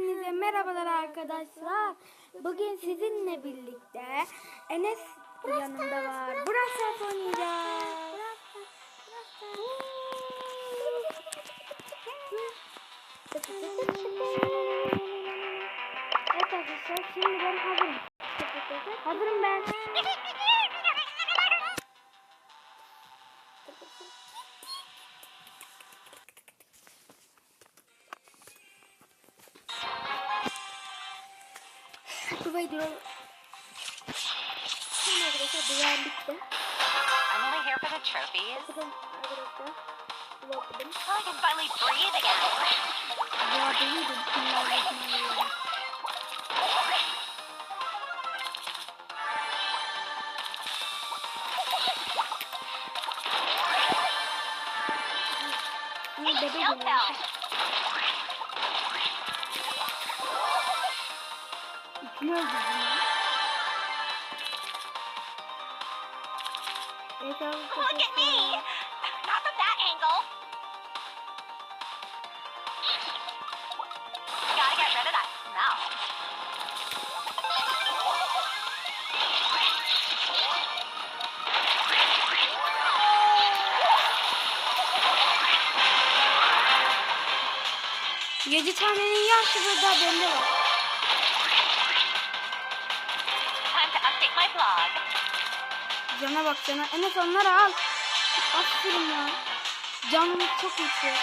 Hepinize merhabalar arkadaşlar. Bugün sizinle birlikte Enes yanımda var. Burası oynayacağız. Evet arkadaşlar şimdi ben hazırım. Hazırım ben. Bu video Şimdi arkadaşlar bu yer bitti. I'm only here for the trophies. Bakın arkadaşlar. Bu okudum. I can finally breathe again. Ya beni de Help geliyor. Arkadaşlar. Look at me. Not from that angle. Gotta get rid of that smell. Yedi tanenin yarısı burada bende var. Cana bak cana. Enes onları al. Aferin ya. Canımız çok yüksek.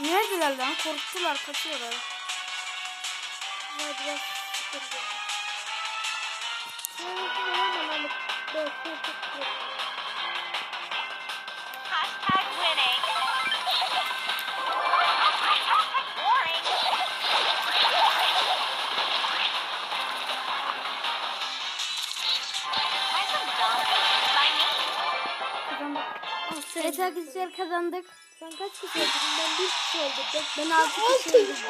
Neredeler lan? Korktular, kaçıyorlar. Ya biraz sıkıldı. Hashtag arkadaşlar kazandık. Sen kaç kişi öldürdün? Ben bir kişi öldürdüm. Ben altı kişi öldürdüm.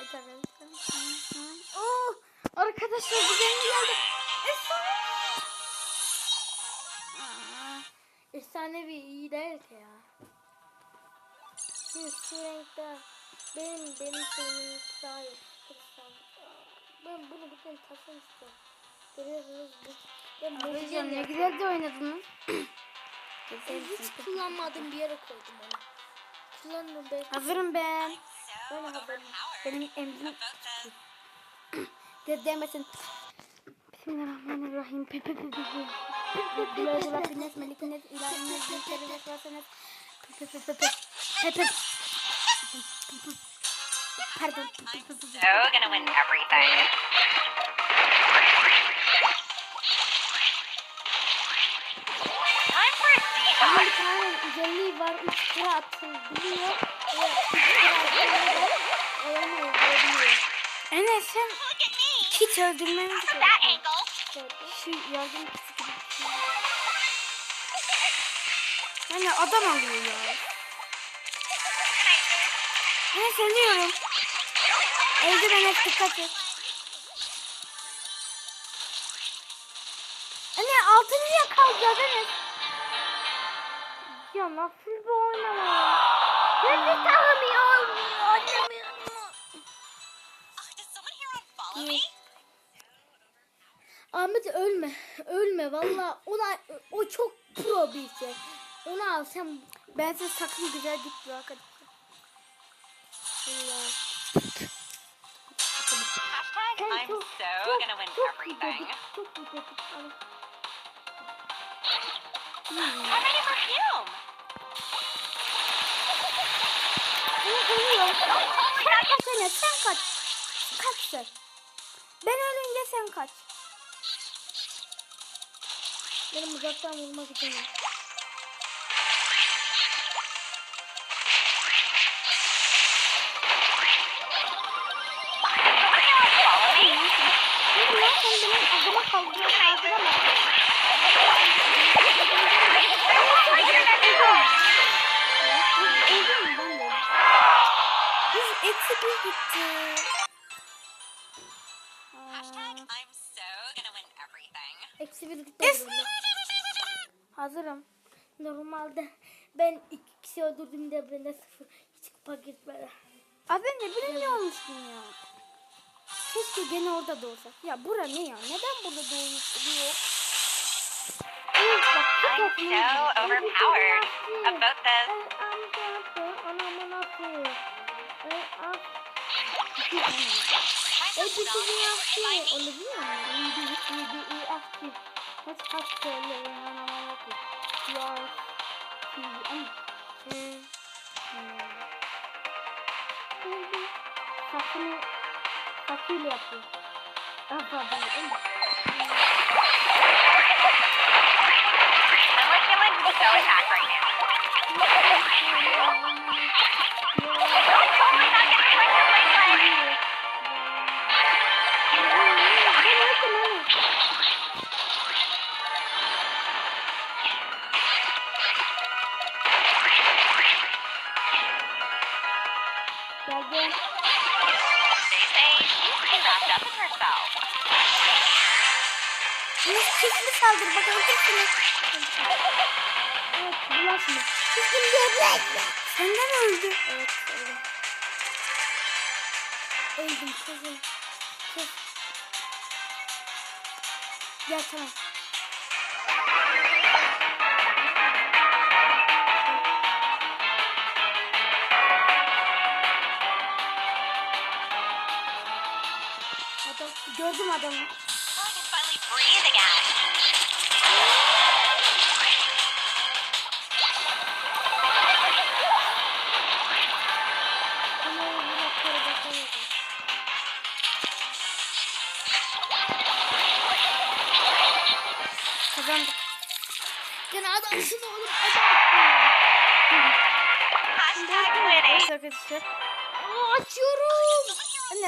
Evet arkadaşlar. Bu zengin geldi. Efsane. Efsanevi iyi değil ya. Şu, şu renkte benim benim şeyim daha iyi. Ben bunu bugün tasın istiyorum. Görüyorsunuz bu. Ben Arkadaşlar ne güzel de oynadınız. hiç kullanmadığım bir yere koydum onu. Kullandım ben. Hazırım ben. Ben haberim. Benim emrim de demesin. Bismillahirrahmanirrahim. Pe pe pe pe pe. Bila bila fines melikines ilahines melikines vasenes. Pe pe pe pe pe. Pe pe. Pardon. So gonna win everything. Üç lira atılabiliyor. Ve. Olanı öldürebiliyor. Enes sen Look at me. hiç öldürmemiz. Şu yardım kiti gibi. Yani adam alıyor ya. Enes ölüyorum. Öldür Enes dikkat et. Anne altıncıya kalacağız Enes. Ya nasıl bir someone here unfollow me? Ahmet ölme. Ölme valla. O da o çok pro bir şey. Onu al sen. Ben size sakın güzel dik. Allah. Hashtag I'm so gonna win everything. I'm ready for. Sen Enes sen kaç. Kaç sen. Ben ölünce sen kaç. Benim uzaktan vurmak için. Sen benim adama kaldırıyorsun. Kaldırama. Öldün Eksi bir gitti. Eksi bir bende. Hazırım. Normalde ben iki kişi öldürdüğümde bende sıfır. Hiç kupa gitmedi. Az önce birinci olmuştun ya. Keşke gene orada doğursak. Ya bura ne ya? Neden burada doğuyor? I'm so overpowered. About this. Anamın Try E some bir spells şey yaptı. slimy. Onu biliyor musun? İyi iyi iyi iyi aklı. Kaç kaç söyle anamın aklı. Ya. Ama. Hmm. Sakını sakıyla yapıyor. Aferin. Unless you would go attack right now. Evet, bulaşma. Senden öldü. Evet, öldüm. Öldüm kızım. Kız. Gel tamam. Adam Gördüm adamı.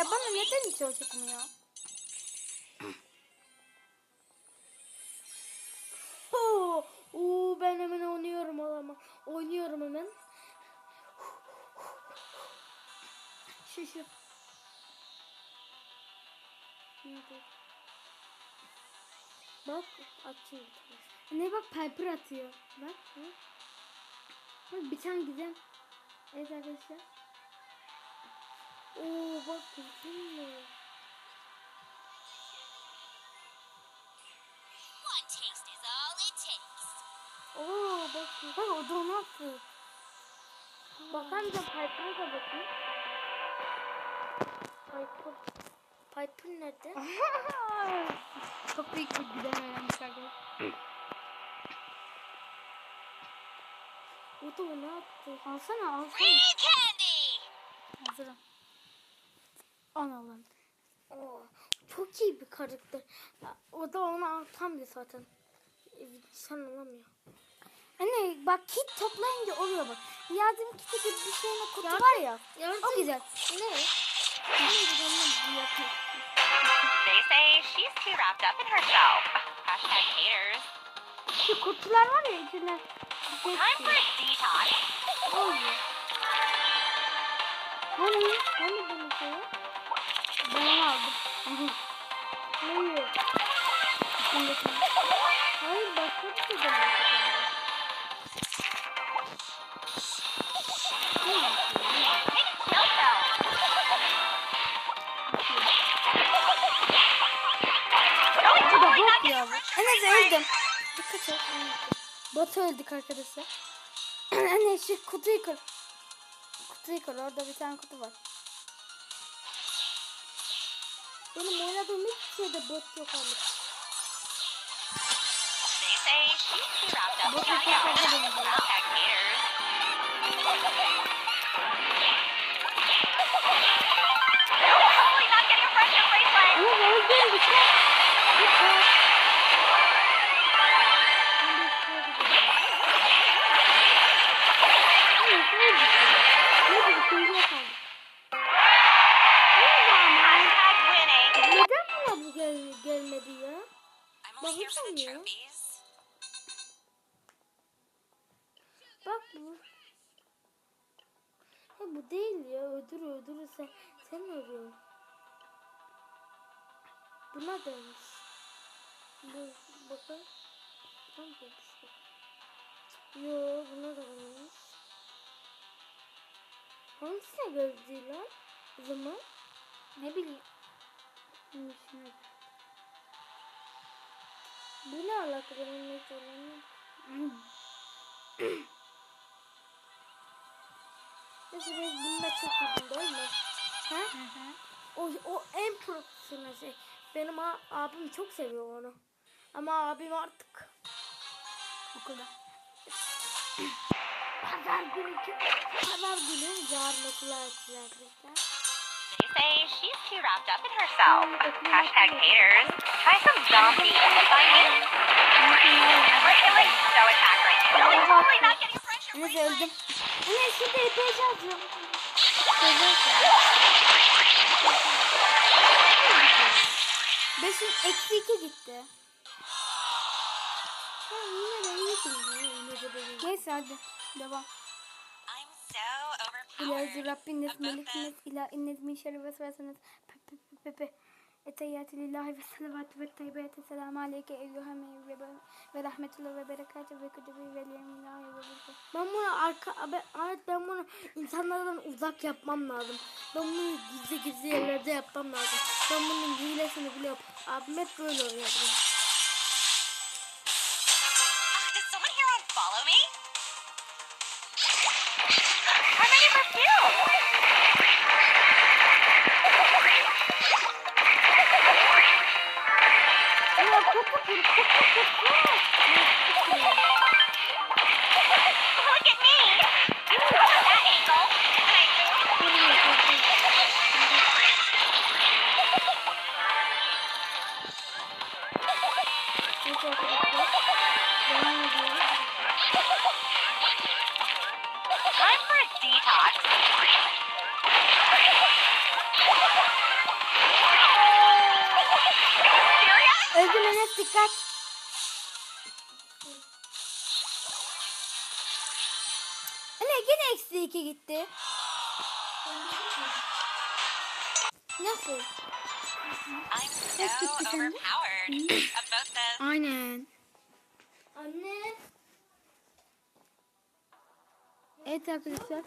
Anne bana neden hiç o çıkmıyor? Oo, ben hemen oynuyorum ama. Oynuyorum hemen. Şu şu. Bak açıyor. Anne bak Piper atıyor. Bak. Bak bir tane güzel. Evet arkadaşlar. Oo bak gördün mü? One taste is all it takes. Oo bak. Bak o da attı. Bakar mısın Piper'a da bakın. Piper. Piper nerede? Çok büyük bir güzel öğrenmiş arkadaşlar. O da onu attı. Alsana alsana. Free candy! Hazırım. Onu alın. Oo, çok iyi bir karakter. O da onu tam bir zaten. E, Sen alamıyor. Anne bak kit toplayınca oluyor bak. Yardım kiti gibi bir şeyin kutu Yardım- var ya. Yardım. O güzel. Ne? They say she's too wrapped up in herself. Hashtag haters. Şu kutular var ya şey Time for a detox. Olmuyor. Hani? Hani bunu şey? Ben onu aldım. Hayır. Hayır başka bir şey rich Enes öldüm. Dikkat et. Bot öldük arkadaşlar. Anne şu kutuyu kır. Kutuyu kır. Orada bir tane kutu var. Benim oynadığım hiçbir şeyde bot yok up Bot yok yok herself. yok. yok. Hashtag haters. The trophies. Bak bu. Ha bu değil ya. Ödür ödür sen. Sen arıyorsun. Buna demiş. Bu, bakın. Tam bulmuştum. Yo buna da varmış. Hangisine göz değil lan? O zaman Ne bileyim. Hangisine? Bu ne alaka benim ne söylemiyorum. Neyse ben bunu da çok uzun değil mi? Ha? Hı hı. O, o en profesyonel şey. Benim abim çok seviyor onu. Ama abim artık Okulda. pazar günü pazar günü yarın okula. They say she's too wrapped up in herself. Hashtag haters. Try some zombie. We're feeling so attacked right now. We're totally not getting pressure. Beşin eksi iki gitti. Ya yine de iyi. Neyse hadi. Devam. İlahi. Rabbiniz, melikiniz, ilahiniz, min şerri vesveseniz. Pe pe pe pe. Eteyyatü lillahi ve salavatü ve tayyibiyatü selamu aleyke eyyühem ve, ve rahmetullah ve berekatü ve kudubi ve liyemillahi ve bilgi. Ben bunu arka evet ben bunu insanlardan uzak yapmam lazım. Ben bunu gizli gizli yerlerde yapmam lazım. Ben bunun hilesini biliyorum. Abim hep böyle oynuyor. Oh, 2 gitti. Nasıl? Kaç gitti sende? Aynen. Anne. Evet arkadaşlar.